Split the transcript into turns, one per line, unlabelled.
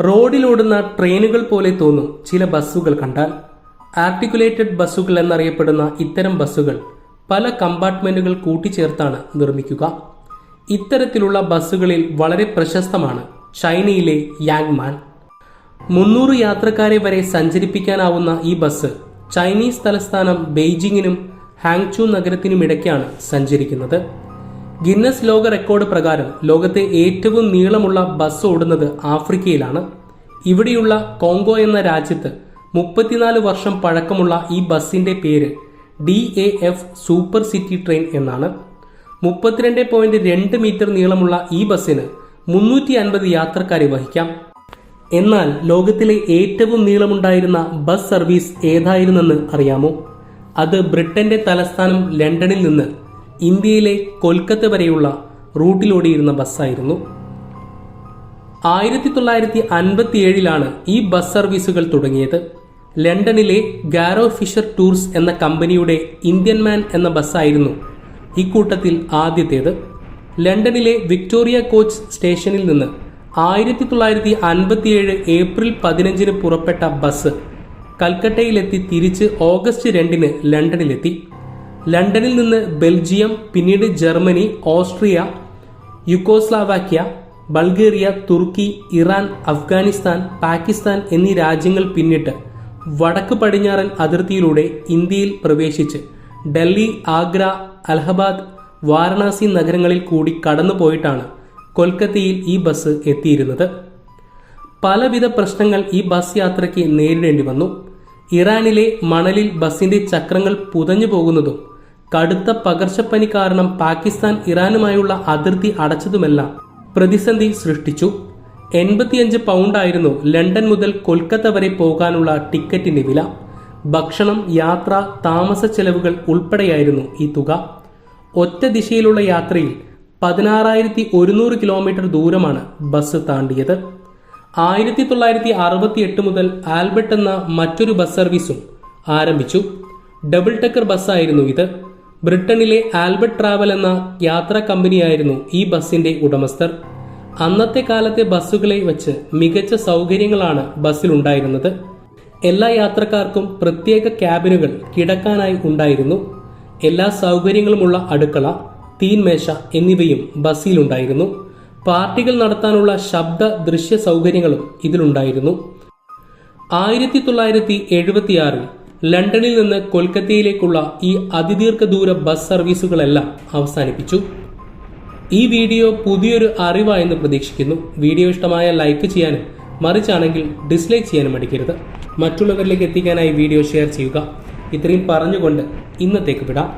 റോഡിലോടുന്ന ട്രെയിനുകൾ പോലെ തോന്നും ചില ബസ്സുകൾ കണ്ടാൽ. ആർട്ടിക്കുലേറ്റഡ് ബസ്സുകൾ എന്നറിയപ്പെടുന്ന ഇത്തരം ബസ്സുകൾ പല കമ്പാർട്ട്മെന്റുകൾ കൂട്ടിച്ചേർത്താണ് നിർമ്മിക്കുക. ഇത്തരത്തിലുള്ള ബസ്സുകളിൽ വളരെ പ്രശസ്തമാണ് ചൈനയിലെ യാങ്മാൻ. മുന്നൂറ് യാത്രക്കാരെ വരെ സഞ്ചരിപ്പിക്കാനാവുന്ന ഈ ബസ് ചൈനീസ് തലസ്ഥാനം ബെയ്ജിങ്ങിനും ഹാങ്ചു നഗരത്തിനുമിടയ്ക്കാണ് സഞ്ചരിക്കുന്നത്. ഗിന്നസ് ലോക റെക്കോർഡ് പ്രകാരം ലോകത്തെ ഏറ്റവും നീളമുള്ള ബസ് ഓടുന്നത് ആഫ്രിക്കയിലാണ്. ഇവിടെയുള്ള കോങ്കോ എന്ന രാജ്യത്ത് മുപ്പത്തിനാല് വർഷം പഴക്കമുള്ള ഈ ബസിന്റെ പേര് D A F super city train എന്നാണ്. മുപ്പത്തിരണ്ട് പോയിന്റ് രണ്ട് മീറ്റർ നീളമുള്ള ഈ ബസ്സിന് മുന്നൂറ്റി അൻപത് യാത്രക്കാരെ വഹിക്കാം. എന്നാൽ ലോകത്തിലെ ഏറ്റവും നീളമുണ്ടായിരുന്ന ബസ് സർവീസ് ഏതായിരുന്നെന്ന് അറിയാമോ? അത് ബ്രിട്ടന്റെ തലസ്ഥാനം ലണ്ടനിൽ നിന്ന് ഇന്ത്യയിലെ കൊൽക്കത്ത വരെയുള്ള റൂട്ടിലോടിയിരുന്ന ബസ്സായിരുന്നു. ആയിരത്തി തൊള്ളായിരത്തി അൻപത്തി ഏഴിലാണ് ഈ ബസ് സർവീസുകൾ തുടങ്ങിയത്. ലണ്ടനിലെ ഗാരോ ഫിഷർ ടൂർസ് എന്ന കമ്പനിയുടെ ഇന്ത്യൻ മാൻ എന്ന ബസ്സായിരുന്നു ഇക്കൂട്ടത്തിൽ ആദ്യത്തേത്. ലണ്ടനിലെ വിക്ടോറിയ കോച്ച് സ്റ്റേഷനിൽ നിന്ന് ആയിരത്തി തൊള്ളായിരത്തി അൻപത്തിയേഴ് ഏപ്രിൽ പതിനഞ്ചിന് പുറപ്പെട്ട ബസ് കൽക്കട്ടയിലെത്തി തിരിച്ച് ഓഗസ്റ്റ് രണ്ടിന് ലണ്ടനിലെത്തി. ലണ്ടനിൽ നിന്ന് ബെൽജിയം പിന്നീട് ജർമ്മനി ഓസ്ട്രിയ യുക്കോസ്ലാവാക്യ ബൾഗേറിയ തുർക്കി ഇറാൻ അഫ്ഗാനിസ്ഥാൻ പാകിസ്ഥാൻ എന്നീ രാജ്യങ്ങൾ പിന്നിട്ട് വടക്ക് പടിഞ്ഞാറൻ അതിർത്തിയിലൂടെ ഇന്ത്യയിൽ പ്രവേശിച്ച് ഡൽഹി ആഗ്ര അലഹബാദ് വാരണാസി നഗരങ്ങളിൽ കൂടി കടന്നു പോയിട്ടാണ് കൊൽക്കത്തയിൽ ഈ ബസ് എത്തിയിരുന്നത്. പലവിധ പ്രശ്നങ്ങൾ ഈ ബസ് യാത്രയ്ക്ക് നേരിടേണ്ടി വന്നു. ഇറാനിലെ മണലിൽ ബസിന്റെ ചക്രങ്ങൾ പുതഞ്ഞു പോകുന്നതും കടുത്ത പകർച്ചപ്പനി കാരണം പാകിസ്ഥാൻ ഇറാനുമായുള്ള അതിർത്തി അടച്ചതുമെല്ലാം പ്രതിസന്ധി സൃഷ്ടിച്ചു. എൺപത്തിയഞ്ച് പൗണ്ടായിരുന്നു ലണ്ടൻ മുതൽ കൊൽക്കത്ത വരെ പോകാനുള്ള ടിക്കറ്റിന്റെ വില. ഭക്ഷണം യാത്ര താമസ ചെലവുകൾ ഉൾപ്പെടെയായിരുന്നു ഈ തുക. ഒറ്റ ദിശയിലുള്ള യാത്രയിൽ പതിനാറായിരത്തി ഒരുന്നൂറ് കിലോമീറ്റർ ദൂരമാണ് ബസ് താണ്ടിയത്. ആയിരത്തി തൊള്ളായിരത്തി അറുപത്തി എട്ട് മുതൽ ആൽബർട്ട് എന്ന മറ്റൊരു ബസ് സർവീസും ആരംഭിച്ചു. ഡബിൾ ടെക്കർ ബസ്സായിരുന്നു ഇത്. ബ്രിട്ടനിലെ ആൽബർട്ട് ട്രാവൽ എന്ന യാത്രാ കമ്പനിയായിരുന്നു ഈ ബസ്സിന്റെ ഉടമസ്ഥർ. അന്നത്തെ കാലത്തെ ബസ്സുകളെ വെച്ച് മികച്ച സൗകര്യങ്ങളാണ് ബസ്സിലുണ്ടായിരുന്നത് എല്ലാ യാത്രക്കാർക്കും പ്രത്യേക ക്യാബിനുകൾ കിടക്കാനായി ഉണ്ടായിരുന്നു. എല്ലാ സൗകര്യങ്ങളുമുള്ള അടുക്കള തീൻമേശ എന്നിവയും ബസ്സിലുണ്ടായിരുന്നു. പാർട്ടികൾ നടത്താനുള്ള ശബ്ദ ദൃശ്യ സൗകര്യങ്ങളും ഇതിലുണ്ടായിരുന്നു. ആയിരത്തി തൊള്ളായിരത്തി എഴുപത്തിയാറിൽ ലണ്ടനിൽ നിന്ന് കൊൽക്കത്തയിലേക്കുള്ള ഈ അതിദീർഘദൂര ബസ് സർവീസുകളെല്ലാം അവസാനിപ്പിച്ചു. ഈ വീഡിയോ പുതിയൊരു അറിവായെന്ന് പ്രതീക്ഷിക്കുന്നു. വീഡിയോ ഇഷ്ടമായ ലൈക്ക് ചെയ്യാനും മറിച്ചാണെങ്കിൽ ഡിസ്ലൈക്ക് ചെയ്യാനും മടിക്കരുത്. മറ്റുള്ളവരിലേക്ക് എത്തിക്കാനായി വീഡിയോ ഷെയർ ചെയ്യുക. ഇത്രയും പറഞ്ഞുകൊണ്ട് ഇന്നത്തേക്ക് വിടാം.